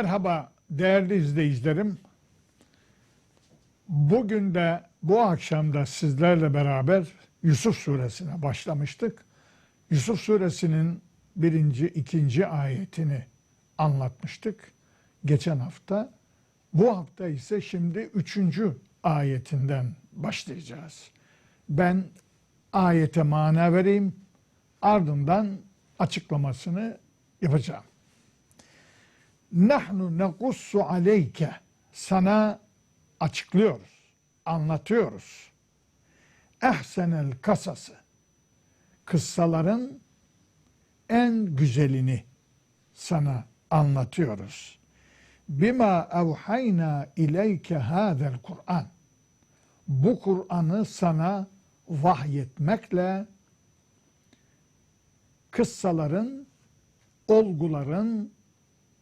Merhaba değerli izleyicilerim. Bugün de bu akşam da sizlerle beraber Yusuf suresine başlamıştık. Yusuf suresinin birinci, ikinci ayetini anlatmıştık geçen hafta. Bu hafta ise şimdi üçüncü ayetinden başlayacağız. Ben ayete mana vereyim, ardından açıklamasını yapacağım. Nahnu nekussu aleyke sana açıklıyoruz, anlatıyoruz. Ehsenel kasası kıssaların en güzelini sana anlatıyoruz. Bima evhayna ileyke hadel Kur'an. Bu Kur'an'ı sana vahyetmekle kıssaların, olguların,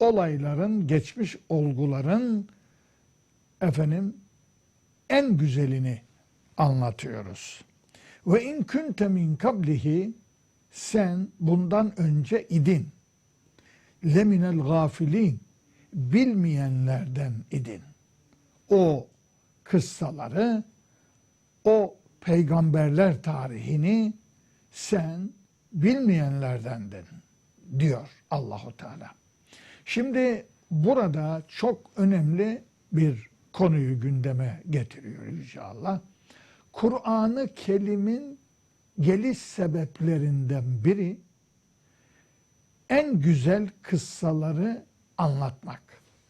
olayların, geçmiş olguların efendim en güzelini anlatıyoruz. Ve in kunte min kablihi sen bundan önce idin. Leminel gafilin bilmeyenlerden idin. O kıssaları, o peygamberler tarihini sen bilmeyenlerdendin diyor Allahu Teala. Şimdi burada çok önemli bir konuyu gündeme getiriyor inşallah. Kur'an-ı Kerim'in geliş sebeplerinden biri en güzel kıssaları anlatmak.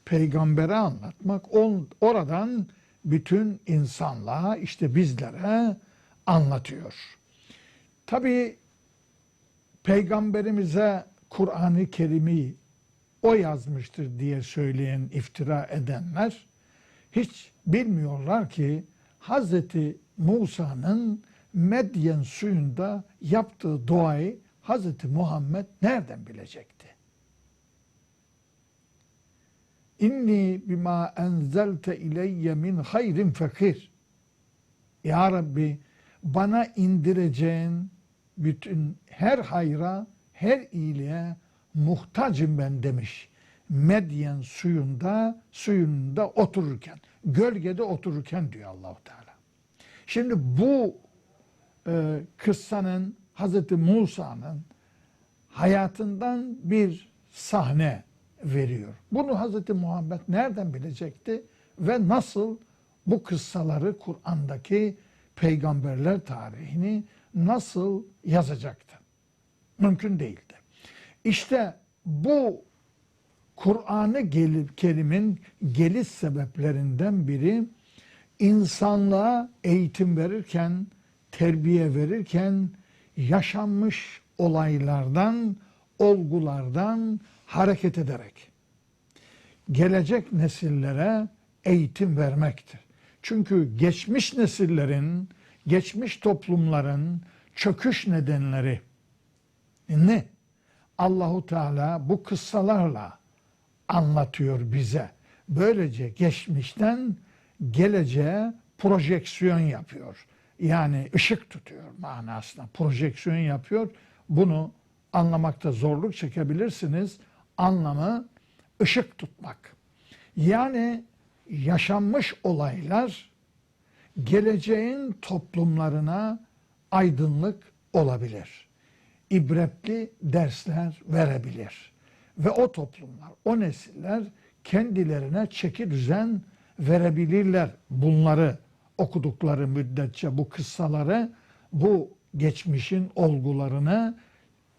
Peygambere anlatmak. Oradan bütün insanlığa işte bizlere anlatıyor. Tabi peygamberimize Kur'an-ı Kerim'i o yazmıştır diye söyleyen, iftira edenler hiç bilmiyorlar ki Hazreti Musa'nın Medyen suyunda yaptığı duayı Hazreti Muhammed nereden bilecekti? İnni bima enzelte ileyye min hayrin fakir. Ya Rabbi bana indireceğin bütün her hayra, her iyiliğe muhtacım ben demiş. Medyen suyunda, suyunda otururken, gölgede otururken diyor Allahu Teala. Şimdi bu e, kıssanın Hazreti Musa'nın hayatından bir sahne veriyor. Bunu Hazreti Muhammed nereden bilecekti ve nasıl bu kıssaları Kur'an'daki peygamberler tarihini nasıl yazacaktı? Mümkün değildi. İşte bu Kur'an-ı Kerim'in geliş sebeplerinden biri insanlığa eğitim verirken, terbiye verirken yaşanmış olaylardan, olgulardan hareket ederek gelecek nesillere eğitim vermektir. Çünkü geçmiş nesillerin, geçmiş toplumların çöküş nedenleri ne? Allahu Teala bu kıssalarla anlatıyor bize. Böylece geçmişten geleceğe projeksiyon yapıyor. Yani ışık tutuyor manasında. Projeksiyon yapıyor. Bunu anlamakta zorluk çekebilirsiniz. Anlamı ışık tutmak. Yani yaşanmış olaylar geleceğin toplumlarına aydınlık olabilir. İbretli dersler verebilir. Ve o toplumlar, o nesiller kendilerine çeki düzen verebilirler bunları okudukları müddetçe bu kıssaları, bu geçmişin olgularını,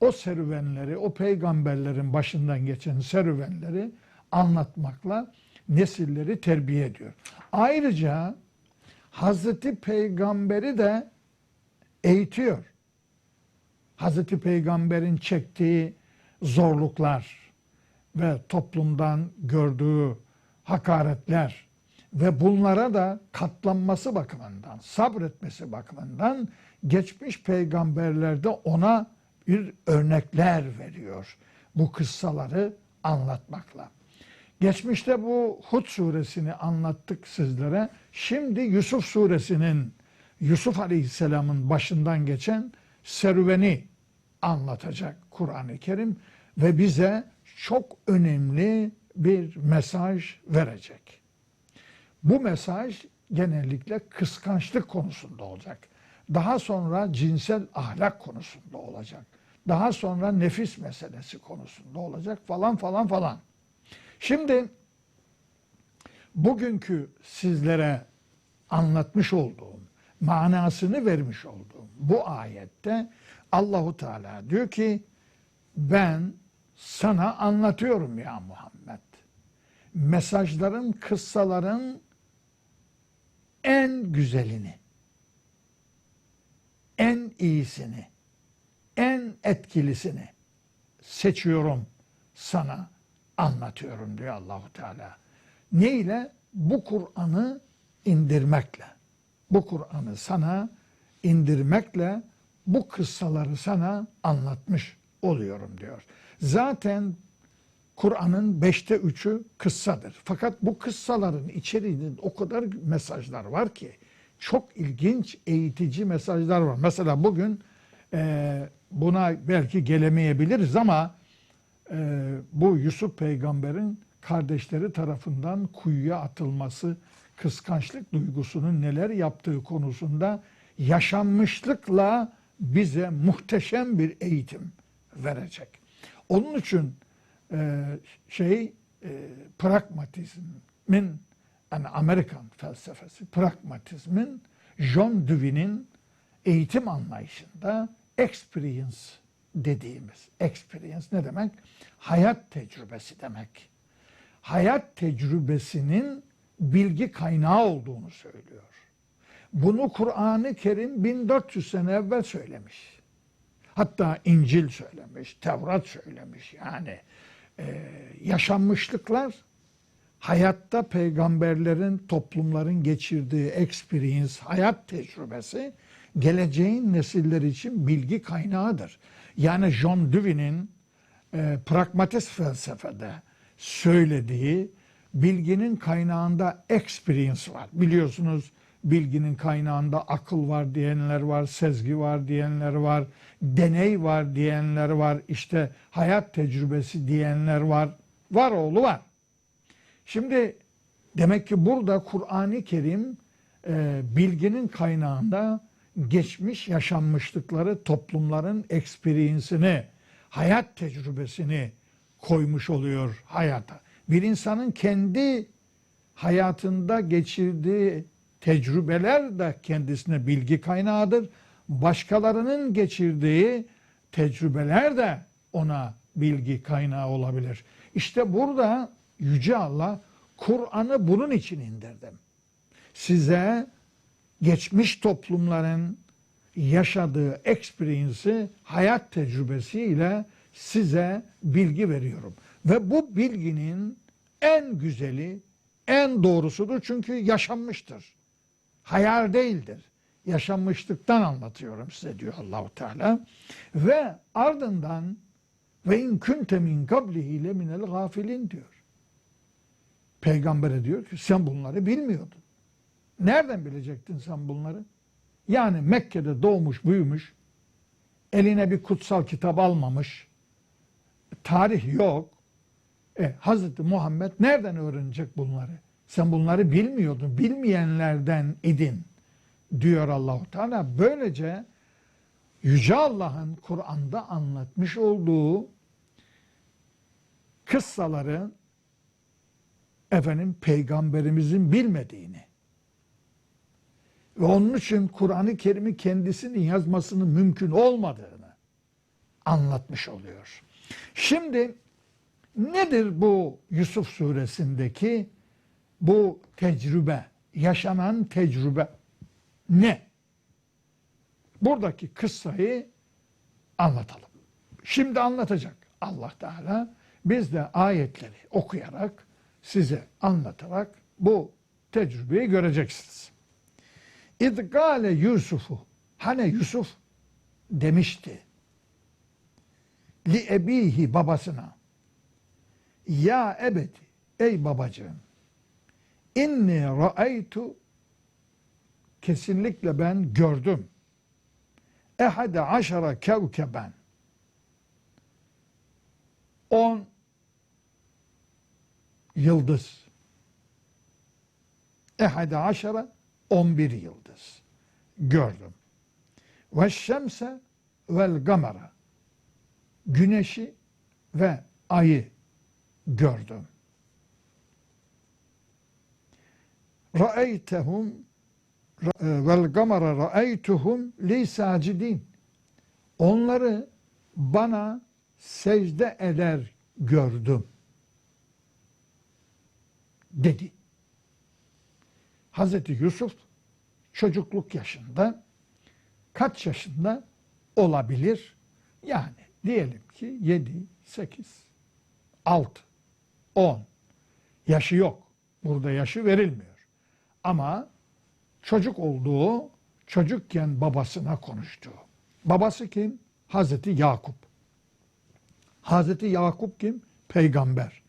o serüvenleri, o peygamberlerin başından geçen serüvenleri anlatmakla nesilleri terbiye ediyor. Ayrıca Hazreti Peygamberi de eğitiyor. Hazreti Peygamber'in çektiği zorluklar ve toplumdan gördüğü hakaretler, ve bunlara da katlanması bakımından, sabretmesi bakımından geçmiş peygamberlerde ona bir örnekler veriyor. Bu kıssaları anlatmakla. Geçmişte bu Hud suresini anlattık sizlere. Şimdi Yusuf suresinin Yusuf Aleyhisselam'ın başından geçen serüveni anlatacak Kur'an-ı Kerim ve bize çok önemli bir mesaj verecek. Bu mesaj genellikle kıskançlık konusunda olacak. Daha sonra cinsel ahlak konusunda olacak. Daha sonra nefis meselesi konusunda olacak falan falan falan. Şimdi bugünkü sizlere anlatmış olduğum, manasını vermiş olduğum bu ayette Allahu Teala diyor ki ben sana anlatıyorum ya Muhammed. Mesajların, kıssaların en güzelini, en iyisini, en etkilisini seçiyorum sana anlatıyorum diyor Allahu Teala. Ne ile? Bu Kur'an'ı indirmekle. Bu Kur'an'ı sana indirmekle bu kıssaları sana anlatmış oluyorum diyor. Zaten Kur'an'ın beşte üçü kıssadır. Fakat bu kıssaların içeriğinde o kadar mesajlar var ki çok ilginç eğitici mesajlar var. Mesela bugün e, buna belki gelemeyebiliriz ama e, bu Yusuf peygamberin kardeşleri tarafından kuyuya atılması, kıskançlık duygusunun neler yaptığı konusunda yaşanmışlıkla bize muhteşem bir eğitim verecek. Onun için e, şey e, pragmatizmin yani Amerikan felsefesi pragmatizmin John Dewey'nin eğitim anlayışında experience dediğimiz experience ne demek? Hayat tecrübesi demek. Hayat tecrübesinin bilgi kaynağı olduğunu söylüyor. Bunu Kur'an-ı Kerim 1400 sene evvel söylemiş. Hatta İncil söylemiş, Tevrat söylemiş. Yani e, yaşanmışlıklar hayatta peygamberlerin, toplumların geçirdiği experience, hayat tecrübesi geleceğin nesiller için bilgi kaynağıdır. Yani John Dewey'nin e, pragmatist felsefede söylediği bilginin kaynağında experience var. Biliyorsunuz bilginin kaynağında akıl var diyenler var, sezgi var diyenler var, deney var diyenler var, işte hayat tecrübesi diyenler var. Var oğlu var. Şimdi demek ki burada Kur'an-ı Kerim e, bilginin kaynağında geçmiş yaşanmışlıkları, toplumların experience'ini, hayat tecrübesini koymuş oluyor hayata. Bir insanın kendi hayatında geçirdiği tecrübeler de kendisine bilgi kaynağıdır. Başkalarının geçirdiği tecrübeler de ona bilgi kaynağı olabilir. İşte burada Yüce Allah Kur'an'ı bunun için indirdim. Size geçmiş toplumların yaşadığı experience'i hayat tecrübesiyle size bilgi veriyorum. Ve bu bilginin en güzeli, en doğrusudur çünkü yaşanmıştır. Hayal değildir. Yaşanmışlıktan anlatıyorum size diyor Allahu Teala. Ve ardından ve in kunte min kablihi le minel gafilin diyor. Peygamber'e diyor ki sen bunları bilmiyordun. Nereden bilecektin sen bunları? Yani Mekke'de doğmuş, büyümüş, eline bir kutsal kitap almamış, tarih yok. E, Hazreti Muhammed nereden öğrenecek bunları? Sen bunları bilmiyordun, bilmeyenlerden idin diyor Allahu Teala. Böylece Yüce Allah'ın Kur'an'da anlatmış olduğu kıssaları efendim peygamberimizin bilmediğini ve onun için Kur'an-ı Kerim'i kendisinin yazmasının mümkün olmadığını anlatmış oluyor. Şimdi nedir bu Yusuf suresindeki bu tecrübe, yaşanan tecrübe ne? Buradaki kıssayı anlatalım. Şimdi anlatacak Allah Teala. Biz de ayetleri okuyarak size anlatarak bu tecrübeyi göreceksiniz. İdgale Yusuf'u hani Yusuf demişti li ebihi babasına ya ebeti ey babacığım inni ra'aytu kesinlikle ben gördüm ehade aşara kevkeben on yıldız. Ehade aşara 11 yıldız gördüm. Ve şemse vel gamara güneşi ve ayı gördüm. Ra'eytehum vel gamara ra'eytuhum li sacidin. Onları bana secde eder gördüm. Dedi. Hazreti Yusuf çocukluk yaşında kaç yaşında olabilir? Yani diyelim ki 7, 8, 6, 10 yaşı yok. Burada yaşı verilmiyor. Ama çocuk olduğu, çocukken babasına konuştu. Babası kim? Hazreti Yakup. Hazreti Yakup kim? Peygamber.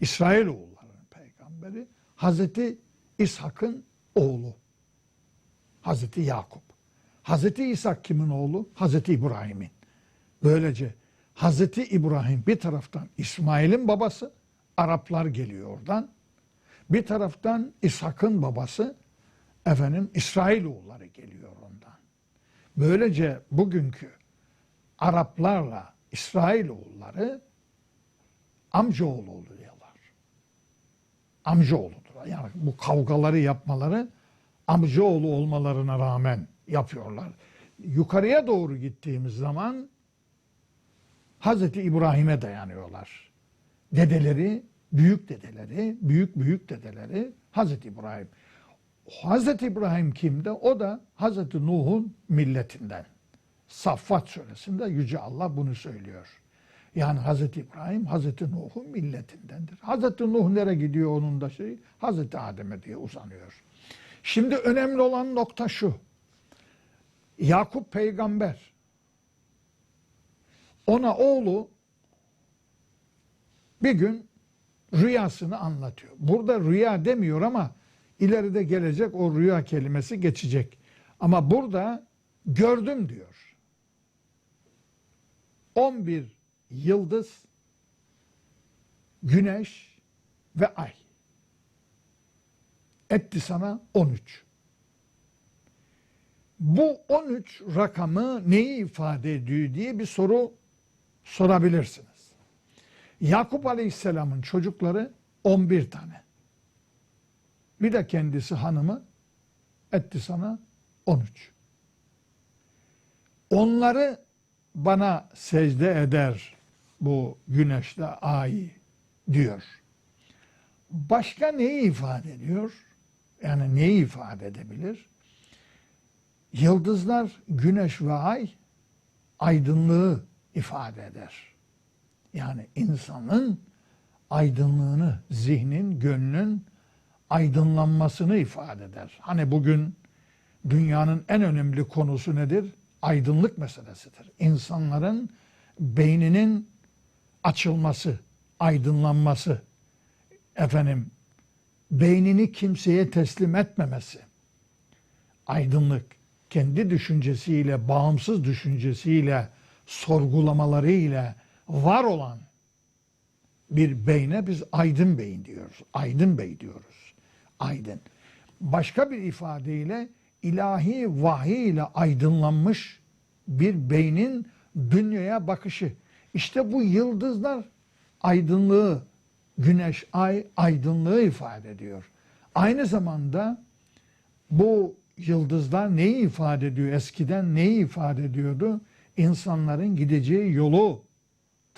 İsrailoğullarının peygamberi. Hazreti İshak'ın oğlu. Hazreti Yakup. Hazreti İshak kimin oğlu? Hazreti İbrahim'in. Böylece Hazreti İbrahim bir taraftan İsmail'in babası, Araplar geliyor oradan. Bir taraftan İshak'ın babası, efendim İsrailoğulları geliyor ondan. Böylece bugünkü Araplarla İsrailoğulları amcaoğlu oluyorlar. Amcaoğludur. Yani bu kavgaları yapmaları amcaoğlu olmalarına rağmen yapıyorlar. Yukarıya doğru gittiğimiz zaman Hazreti İbrahim'e dayanıyorlar. Dedeleri, büyük dedeleri, büyük büyük dedeleri Hazreti İbrahim. Hazreti İbrahim kimde? O da Hazreti Nuh'un milletinden. Saffat suresinde Yüce Allah bunu söylüyor. Yani Hazreti İbrahim Hazreti Nuh'un milletindendir. Hazreti Nuh nereye gidiyor onun da şey? Hazreti Adem'e diye uzanıyor. Şimdi önemli olan nokta şu. Yakup peygamber. Ona oğlu bir gün rüyasını anlatıyor. Burada rüya demiyor ama ileride gelecek o rüya kelimesi geçecek. Ama burada gördüm diyor. 11 yıldız, güneş ve ay. Etti sana 13. Bu 13 rakamı neyi ifade ediyor diye bir soru sorabilirsiniz. Yakup Aleyhisselam'ın çocukları 11 tane. Bir de kendisi hanımı etti sana 13. Onları bana secde eder bu güneşle ay diyor. Başka neyi ifade ediyor? Yani neyi ifade edebilir? Yıldızlar, güneş ve ay aydınlığı ifade eder. Yani insanın aydınlığını, zihnin, gönlün aydınlanmasını ifade eder. Hani bugün dünyanın en önemli konusu nedir? Aydınlık meselesidir. İnsanların beyninin açılması, aydınlanması, efendim beynini kimseye teslim etmemesi, aydınlık, kendi düşüncesiyle, bağımsız düşüncesiyle, sorgulamalarıyla var olan bir beyne biz aydın beyin diyoruz. Aydın bey diyoruz. Aydın. Başka bir ifadeyle ilahi vahiy ile aydınlanmış bir beynin dünyaya bakışı. İşte bu yıldızlar aydınlığı, güneş, ay aydınlığı ifade ediyor. Aynı zamanda bu yıldızlar neyi ifade ediyor? Eskiden neyi ifade ediyordu? İnsanların gideceği yolu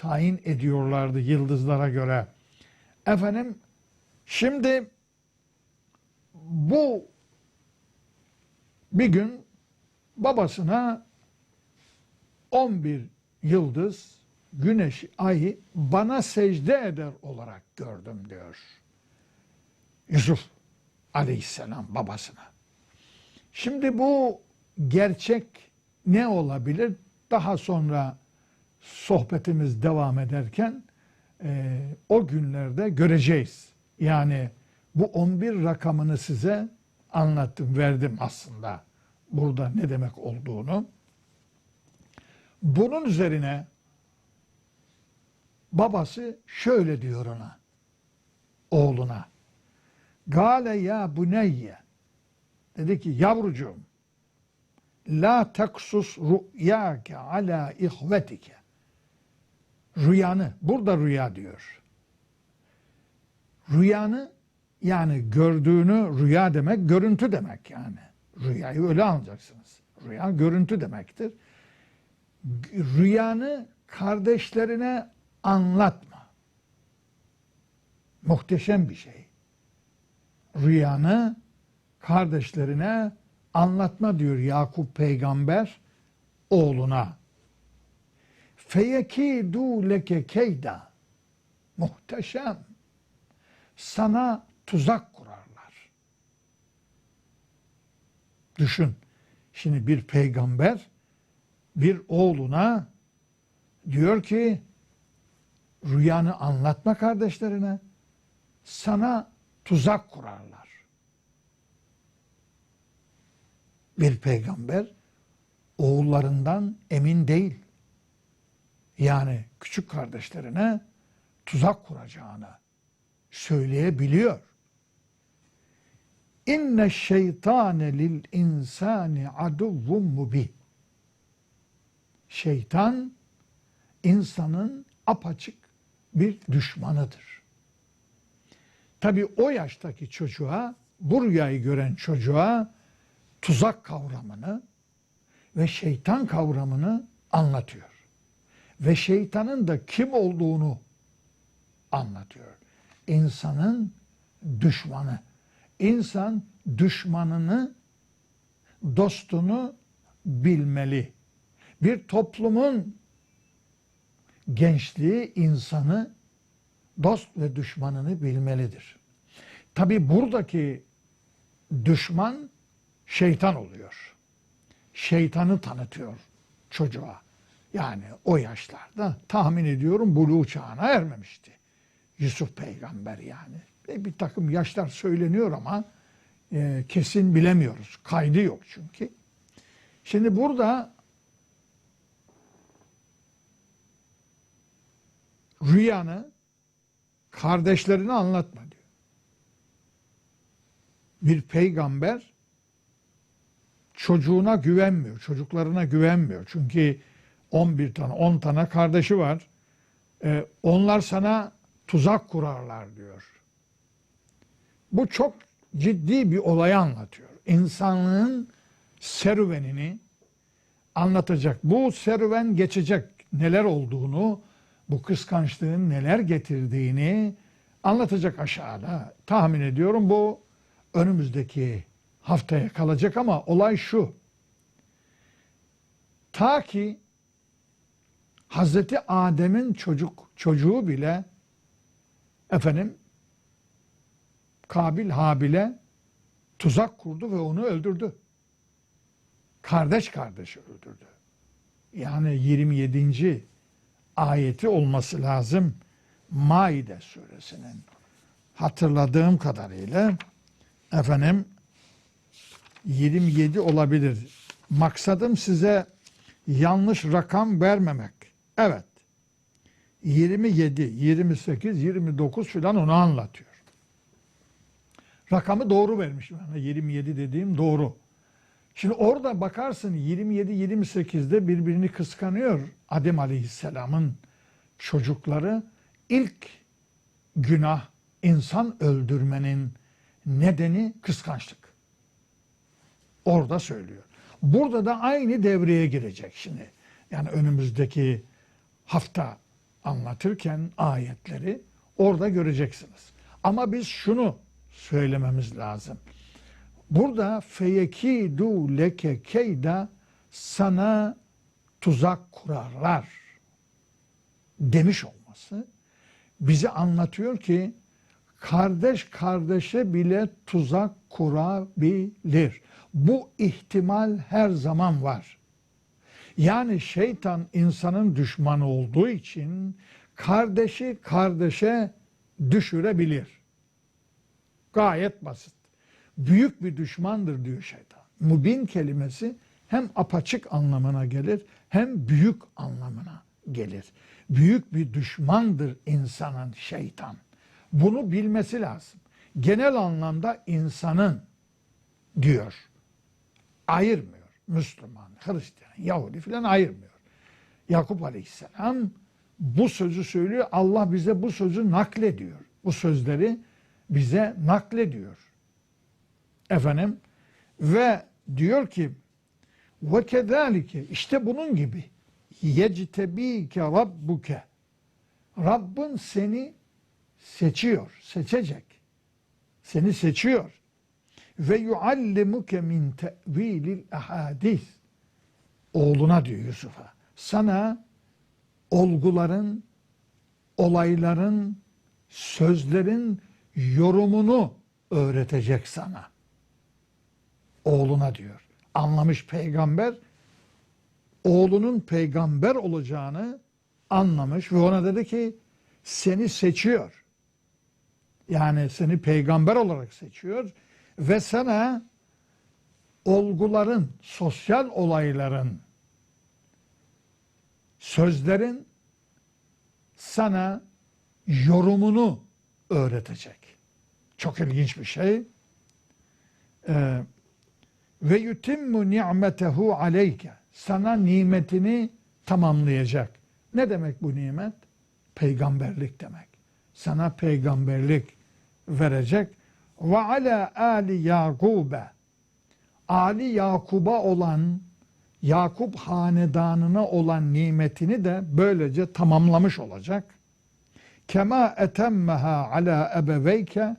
tayin ediyorlardı yıldızlara göre. Efendim şimdi bu bir gün babasına 11 yıldız, güneş, ayı bana secde eder olarak gördüm diyor. Yusuf aleyhisselam babasına. Şimdi bu gerçek ne olabilir? Daha sonra sohbetimiz devam ederken e, o günlerde göreceğiz. Yani bu 11 rakamını size anlattım, verdim aslında burada ne demek olduğunu. Bunun üzerine babası şöyle diyor ona. oğluna. Gale ya buneyye. Dedi ki yavrucuğum la taksus rüyake ala ihvetike. Rüyanı, burada rüya diyor. Rüyanı yani gördüğünü rüya demek, görüntü demek yani. Rüyayı öyle anlayacaksınız. Rüya görüntü demektir. Rüyanı kardeşlerine anlatma. Muhteşem bir şey. Rüyanı kardeşlerine anlatma diyor Yakup peygamber oğluna. Feyekidu leke keyda. Muhteşem. Sana tuzak kurarlar. Düşün. Şimdi bir peygamber bir oğluna diyor ki rüyanı anlatma kardeşlerine sana tuzak kurarlar. Bir peygamber oğullarından emin değil. Yani küçük kardeşlerine tuzak kuracağını söyleyebiliyor. İnne şeytane lil insani aduvvun mubin. Şeytan insanın apaçık bir düşmanıdır. Tabi o yaştaki çocuğa, bu rüyayı gören çocuğa tuzak kavramını ve şeytan kavramını anlatıyor. Ve şeytanın da kim olduğunu anlatıyor. İnsanın düşmanı. İnsan düşmanını, dostunu bilmeli. Bir toplumun gençliği insanı dost ve düşmanını bilmelidir. Tabi buradaki düşman şeytan oluyor. Şeytanı tanıtıyor çocuğa. Yani o yaşlarda tahmin ediyorum buluğ çağına ermemişti. Yusuf peygamber yani. E, bir takım yaşlar söyleniyor ama e, kesin bilemiyoruz. Kaydı yok çünkü. Şimdi burada rüyanı kardeşlerine anlatma diyor. Bir peygamber çocuğuna güvenmiyor, çocuklarına güvenmiyor. Çünkü 11 tane, 10 tane kardeşi var. Ee, onlar sana tuzak kurarlar diyor. Bu çok ciddi bir olayı anlatıyor. İnsanlığın serüvenini anlatacak. Bu serüven geçecek neler olduğunu, bu kıskançlığın neler getirdiğini anlatacak aşağıda. Tahmin ediyorum bu önümüzdeki haftaya kalacak ama olay şu. Ta ki Hazreti Adem'in çocuk çocuğu bile efendim Kabil Habil'e tuzak kurdu ve onu öldürdü. Kardeş kardeşi öldürdü. Yani 27. ayeti olması lazım Maide suresinin. Hatırladığım kadarıyla efendim 27 olabilir. Maksadım size yanlış rakam vermemek. Evet. 27, 28, 29 filan onu anlatıyor. Rakamı doğru vermiş. Yani 27 dediğim doğru. Şimdi orada bakarsın 27-28'de birbirini kıskanıyor Adem Aleyhisselam'ın çocukları. ilk günah insan öldürmenin nedeni kıskançlık. Orada söylüyor. Burada da aynı devreye girecek şimdi. Yani önümüzdeki hafta anlatırken ayetleri orada göreceksiniz. Ama biz şunu söylememiz lazım. Burada feyekidu leke keyda sana tuzak kurarlar demiş olması bize anlatıyor ki kardeş kardeşe bile tuzak kurabilir. Bu ihtimal her zaman var. Yani şeytan insanın düşmanı olduğu için kardeşi kardeşe düşürebilir. Gayet basit. Büyük bir düşmandır diyor şeytan. Mubin kelimesi hem apaçık anlamına gelir hem büyük anlamına gelir. Büyük bir düşmandır insanın şeytan. Bunu bilmesi lazım. Genel anlamda insanın diyor. Ayırmıyor. Müslüman, Hristiyan, Yahudi filan ayırmıyor. Yakup Aleyhisselam bu sözü söylüyor. Allah bize bu sözü naklediyor. Bu sözleri bize naklediyor. Efendim ve diyor ki ve kezalike işte bunun gibi yectebike rabbuke Rabbin seni seçiyor, seçecek. Seni seçiyor. Ve yuallimuke min tevilil ahadis. Oğluna diyor Yusuf'a. Sana olguların, olayların, sözlerin yorumunu öğretecek sana. Oğluna diyor. Anlamış peygamber, oğlunun peygamber olacağını anlamış ve ona dedi ki seni seçiyor. Yani seni peygamber olarak seçiyor ve sana olguların, sosyal olayların, sözlerin sana yorumunu öğretecek. Çok ilginç bir şey. Ee, ve yutimmu ni'metehu aleyke. Sana nimetini tamamlayacak. Ne demek bu nimet? Peygamberlik demek. Sana peygamberlik verecek. Ve ala ali Yakube. Ali Yakub'a olan Yakup hanedanına olan nimetini de böylece tamamlamış olacak. Kema etemmeha ala ebeveyke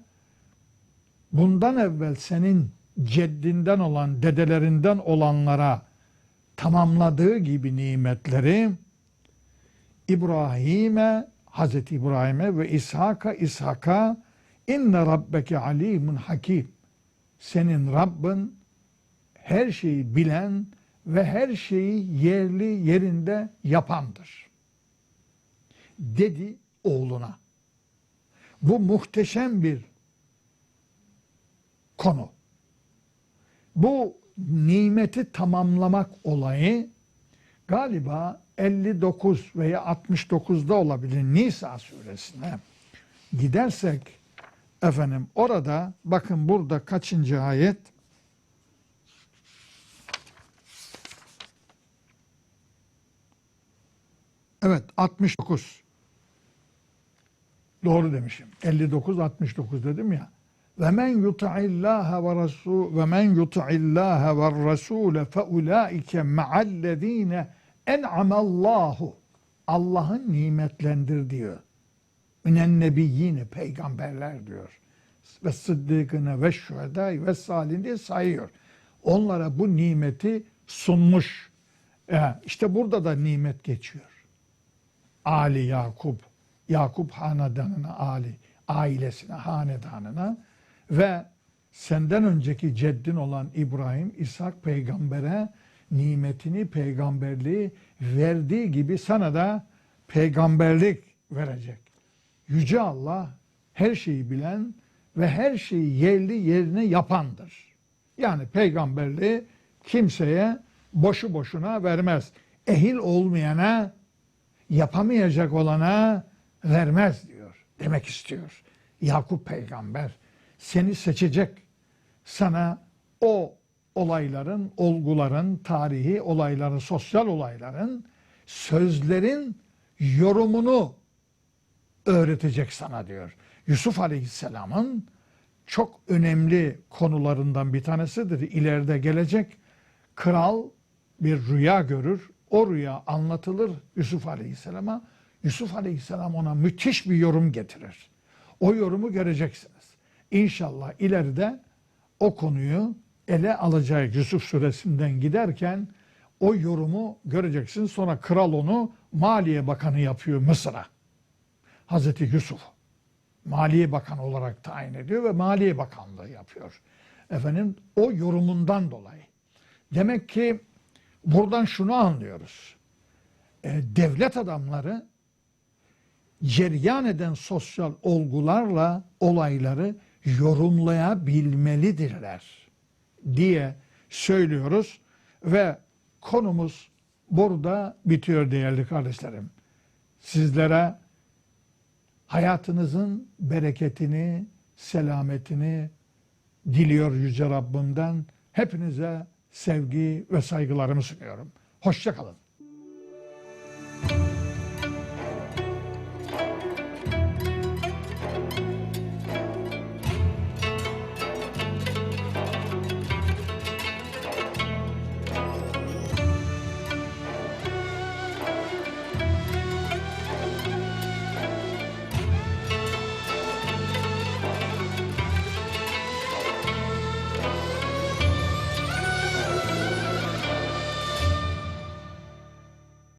bundan evvel senin ceddinden olan, dedelerinden olanlara tamamladığı gibi nimetleri İbrahim'e, Hazreti İbrahim'e ve İshak'a, İshak'a inne rabbeke alimun hakim. Senin Rabbin her şeyi bilen ve her şeyi yerli yerinde yapandır. Dedi oğluna. Bu muhteşem bir konu. Bu nimeti tamamlamak olayı galiba 59 veya 69'da olabilir Nisa suresine gidersek efendim orada bakın burada kaçıncı ayet? Evet 69 doğru demişim. 59 69 dedim ya. ve men yut'illaha ve rasul ve men yut'illaha ve rasul fe ulaike ma'allezine en'amallahu Allah'ın nimetlendirdiği minen nebiyyine peygamberler diyor. Ve sıddıkına ve şühedâ ve salin diye sayıyor. Onlara bu nimeti sunmuş. Ee, işte burada da nimet geçiyor. Ali Yakup, Yakup hanedanına, Ali, ailesine, hanedanına ve senden önceki ceddin olan İbrahim, İshak peygambere nimetini, peygamberliği verdiği gibi sana da peygamberlik verecek. Yüce Allah her şeyi bilen ve her şeyi yerli yerine yapandır. Yani peygamberliği kimseye boşu boşuna vermez. Ehil olmayana, yapamayacak olana vermez diyor. Demek istiyor. Yakup peygamber seni seçecek. Sana o olayların, olguların, tarihi olayların, sosyal olayların, sözlerin yorumunu öğretecek sana diyor. Yusuf Aleyhisselam'ın çok önemli konularından bir tanesidir. İleride gelecek kral bir rüya görür. O rüya anlatılır Yusuf Aleyhisselam'a. Yusuf Aleyhisselam ona müthiş bir yorum getirir. O yorumu göreceksiniz. İnşallah ileride o konuyu ele alacak Yusuf suresinden giderken o yorumu göreceksin. Sonra kral onu Maliye Bakanı yapıyor Mısır'a. Hazreti Yusuf Maliye Bakanı olarak tayin ediyor ve Maliye Bakanlığı yapıyor. Efendim o yorumundan dolayı. Demek ki buradan şunu anlıyoruz. E, devlet adamları ceryan eden sosyal olgularla olayları yorumlayabilmelidirler diye söylüyoruz ve konumuz burada bitiyor değerli kardeşlerim. Sizlere Hayatınızın bereketini, selametini diliyor Yüce Rabbimden. Hepinize sevgi ve saygılarımı sunuyorum. Hoşçakalın.